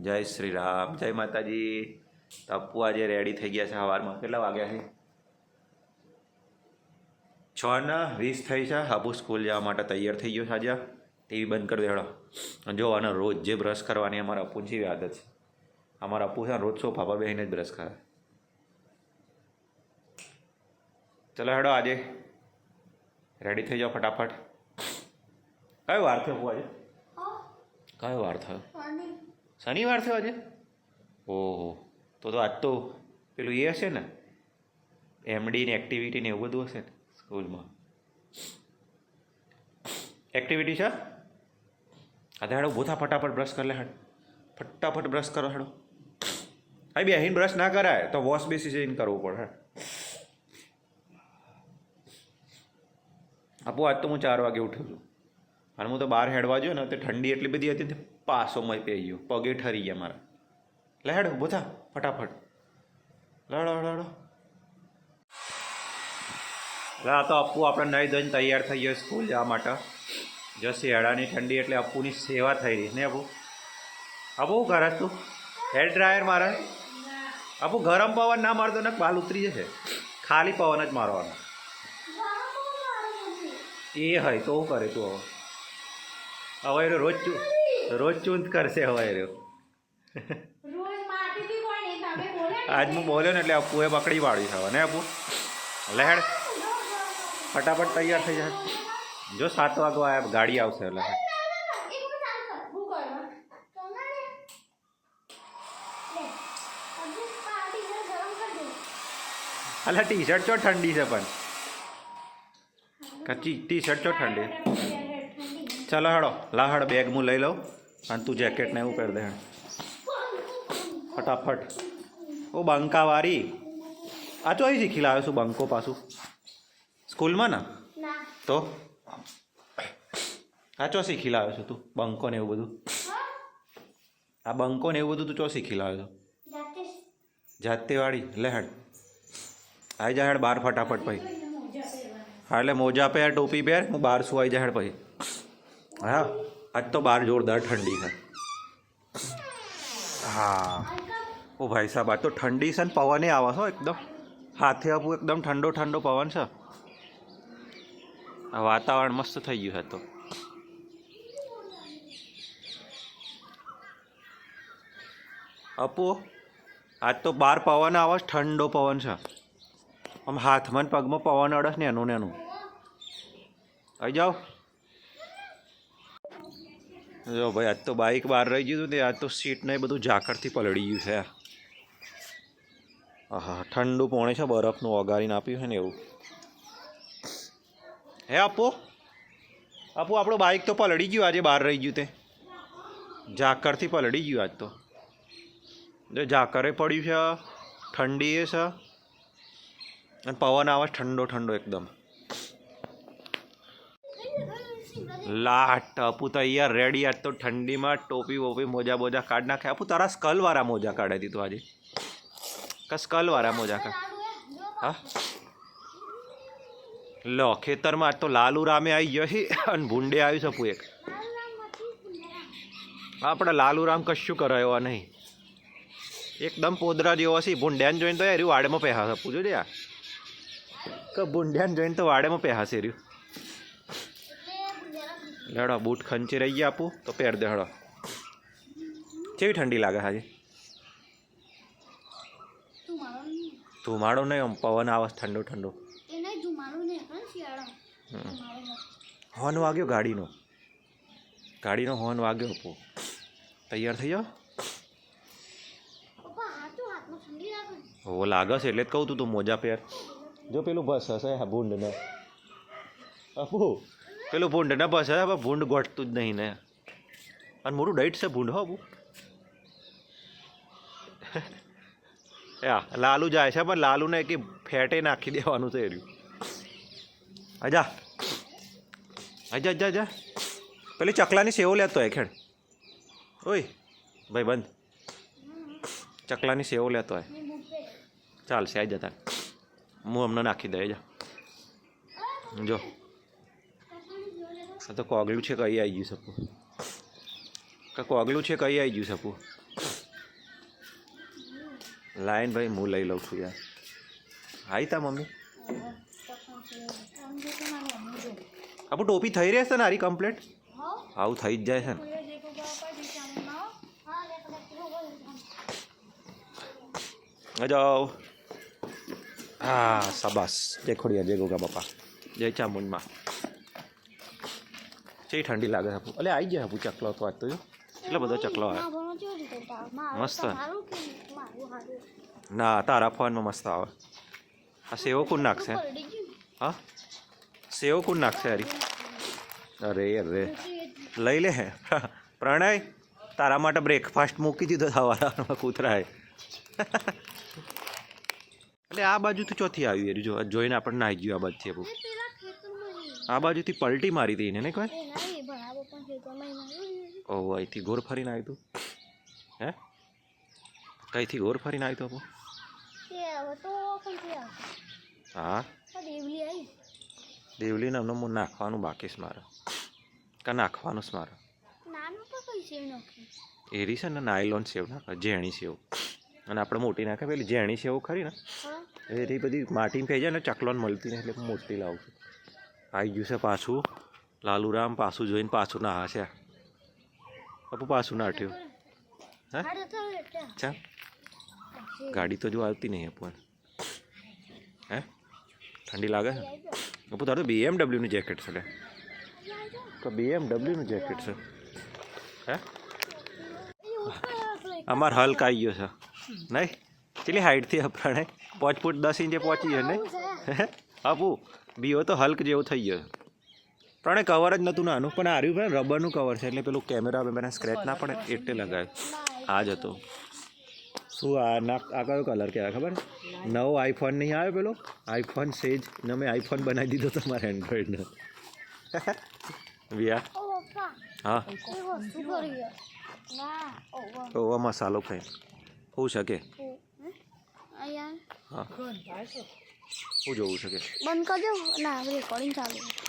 જય શ્રી રામ જય માતાજી. તપુ આજે રેડી થઈ ગયા છે સવારમાં કેટલા વાગ્યા છે? છ ના વીસ થઈ છે. હાબુ સ્કૂલ જવા માટે તૈયાર થઈ ગયો છે આજે. ટીવી બંધ કરી દેડો જો અને રોજ જે બ્રશ કરવાની અમારા અપુની જેવી આદત છે. અમારા અપુ છે રોજ સો પાપા બેહીને જ બ્રશ કરે. ચલો હેડો આજે. રેડી થઈ જાઓ ફટાફટ. કયો વાર થયો આજે? કયો વાર થયો? શનિવાર થયો આજે? ઓહો, તો તો આજ તો પેલું એ હશે ને એમડીની એક્ટિવિટી ને એવું બધું હશે ને સ્કૂલમાં. એક્ટિવિટી છે? હા હાડો ઊભો ફટાફટ બ્રશ કરી લે હેડ. ફટાફટ બ્રશ કરો હેડો. હા બે અહીં બ્રશ ના કરાય, તો વોશ બેસી જઈને કરવું પડે હેડ. આપો, આજ તો હું ચાર વાગે ઉઠ્યો છું. અને હું તો બહાર હેડવા ગયો ને તે ઠંડી એટલી બધી હતી ને તે પાસો મય પી ગયો. પગે ઠરી ગયા મારા. લે હેડ ફટાફટ. લડો લડો એટલે આ તો અપ્પુ આપણે નહીં દઈને તૈયાર થઈ ગયો સ્કૂલ જવા માટે. જો શિયાળાની ઠંડી એટલે અપ્પુની સેવા થઈ રહી ને અપુ અપુ કરે તું? હેર ડ્રાયર મારે? અપુ ગરમ પવન ના મારતો ને બાલ ઉતરી જશે. ખાલી પવન જ મારવાનો. એ હોય તો કરે તું હવે? હવે એ રોજ રોજ ચૂંત કરશે હવે એ રહ્યો આજ હું બોલ્યો ને એટલે અપ્પુએ પકડી વાળી હવે ને અપુ લહેડ ફટાફટ તૈયાર થઈ જાય. જો સાત વાગવા આ ગાડી આવશે એટલે. અલા ટી શર્ટ ચો ઠંડી છે પણ? કચ્ચી ટી શર્ટ ચો ઠંડી ઠંડી? ચાલો હાડો લા હેડ બેગ હું લઈ લઉં અને તું જેકેટ ને એવું પહેરી દે. ફટાફટ. ઓ બંકાવાળી. આ તો અહીં શીખી લાવ્યો છું બંકો પાછું. સ્કૂલમાં ને? તો? આ ચો શીખી લાવ્યો છું તું બંકો ને એવું બધું. આ બંકો ને એવું બધું તું ચો શીખી લાવ્યો છો. જાતે જાતે વાળી લે હેડ આવી જા હેડ બાર ફટાફટ પછી. હા એટલે મોજા પહેર ટોપી પહેર હું બાર શું આવી જા હેડ પછી. હા આજ તો બહાર જોરદાર ઠંડી છે. હા. ઓ ભાઈ સાહેબ આજ તો ઠંડી છે ને પવને આવે છો એકદમ. હાથે આપું એકદમ ઠંડો ઠંડો પવન છે. વાતાવરણ મસ્ત થઈ ગયું છે તો. અપુ આજ તો બાર પવન આવે છે, ઠંડો પવન છે. આમ હાથમાં પગમાં પવન અડસ ને એનું ને એનું આવી જાઓ. જો ભાઈ, આજ તો બાઇક બહાર રહી ગયું હતું ને, આજ તો સીટ ને બધું ઝાકળથી પલળી ગયું છે. હા ઠંડુ પોણે છે, બરફનું ઓગાળીને આપ્યું છે ને એવું. હે આપો. આપો, આપણો બાઇક તો પલળી ગયું, આજે બહાર રહી ગયું તે. ઝાકળથી પલળી ગયું આજ તો. જો ઝાકરે પડ્યું છે, ઠંડી એ છે. અને પવન આવે ઠંડો ઠંડો એકદમ. લાટ, અપુ તૈયાર રેડી આજ તો ઠંડીમાં ટોપી વોપી મોજા બોજા કાઢ નાખે અપુ તારા સ્કલવાળા મોજા કાઢે દીધું આજે? કા સ્કલવાળા મોજા કાઢ? હા? લો, ખેતરમાં આજ તો લાલુ રામે આવી ગયો અને ભૂંડે આવ્યું છે એક. આપણે લાલુ રામ કશું કરાયો નહીં. એકદમ પોદરા જેવો છે ભૂંડ્યાને જોઈને તો એર્યું વાડેમાં પહેા છે પૂછો યાર કે ભૂંડ્યાને જોઈને તો વાડેમાં પહેા છે એર્યું લેડો બૂટ ખંચી રહી ગયા આપું તો પહેર દે હળો કેવી ઠંડી લાગે હાજી? ધુમાડો નહીં આમ પવન આવે ઠંડુ ઠંડો. હોર્ન વાગ્યો ગાડીનો. ગાડીનો હોર્ન વાગ્યો આપો. તૈયાર થઈ જાઓ? હો લાગે છે એટલે જ કહું તું તું મોજા પહેર. જો પેલું બસ હશે હા ભૂંડ ને આપુ પેલું ભૂંડ ને બસ હવે ભૂંડ ગોઠતું જ નહીં ને. અને મોટું ડાઈટ છે ભૂંડ હો બુ યા, લાલુ જાય છે, પણ લાલુને કે ફેટે નાખી દેવાનું છે એર્યું. અજા અજા જા જા પેલી ચકલાની સેવો લેતો હોય, ખેડ. ઓય, ભાઈ બંધ. ચકલાની સેવો લેતો હોય. ચાલશે આવી જતા હું હમણાં નાખી દે જા. જો. આ તો કોગલું છે કઈ આવી ગયું શકું કે કોગલું છે કઈ આવી ગયું શકું લાઈન ભાઈ હું લઈ લઉં છું યાર. આઈ તા મમ્મી. આમ જો તો મને આમ જો આપું ટોપી થઈ રહેશે ને હારી કમ્પ્લેટ? આવું થઈ જ જાય છે ને. જાઓ. હા સબાસ જય ખોડિયા જય ગોગા બાપા. જય ચામુંડમાં. ચેવી ઠંડી લાગે હાપુ એટલે આવી જાય હાપુ ચકલો તો આજ તો, જો. એટલો બધો ચકલો આવે? મસ્ત. ના, તારા ફોનમાં મસ્ત આવે. આ સેવો કોણ નાખશે? હા? સેવો કોણ નાખશે હરી? અરે અરે. લઈ લે પ્રણય, તારા માટે બ્રેકફાસ્ટ મૂકી દીધો સવારમાં કૂતરાએ. એટલે આ બાજુ તો ચોથી આવી જો, જોઈને આપણને નાહી ગયું આ બાજુથી આપણું. આ બાજુથી પલટી મારી હતી એને ને ઓ અહીંથી ગોર ફરીને આવ્યું તું. હે? કઈથી ગોર ફરીને આવ્યું તું હા? દેવલી નામનો હું નાખવાનું બાકી છે મારે. કા નાખવાનું છે મારે? એરી છે ને નાયલોન સેવ નાખે ઝેણી સેવ. અને આપણે મોટી નાખે પેલી ઝેણી સેવ ખરી ને? એ બધી માટી થઈ ને ચકલોન મળતી ને એટલે હું મોટી લાવું છું. આવી ગયું છે પાછું. લાલુરામ પાછું જોઈને પાછું ના હશે બાપુ પાછું નાઠ્યું. હે? અરે ચા ગાડી તો જો આવતી નહીં પણ. હે? ઠંડી લાગે? છે બાપુ તારું બીએમડબ્લ્યુનું જેકેટ છે તો બીએમડબ્લ્યુનું જેકેટ છે. હે? અમાર હલ્ક આવી ગયો છે. નહીં? ચેટલી હાઈટથી આપણે પાંચ ફૂટ દસ ઇંચે પહોંચી ગયો નહીં? આપુ બીઓ તો હલ્ક જેવું થઈ ગયો. પ્રણે કવર જ નહોતું નાનું. પણ આર્યું પણ રબરનું કવર છે એટલે પેલું કેમેરા બેમેરા સ્ક્રેચ ના પડે એટલે લગાવ્યું. આ જ હતો. શું આ ના આ કયો કલર કહેવાય ખબર? નવો આઈફોન નહીં આવ્યો પેલો? આઈફોન સેજ ને મેં આઈફોન બનાવી દીધો તમારે એન્ડ્રોઈડનો વ્યા? ઓ હા. એ ઓવા મસાલો ખાઈ. હોઈ શકે? અહીંયા? હા જોવું કે બંધ કરજો. ના રેકોર્ડિંગ ચાલુ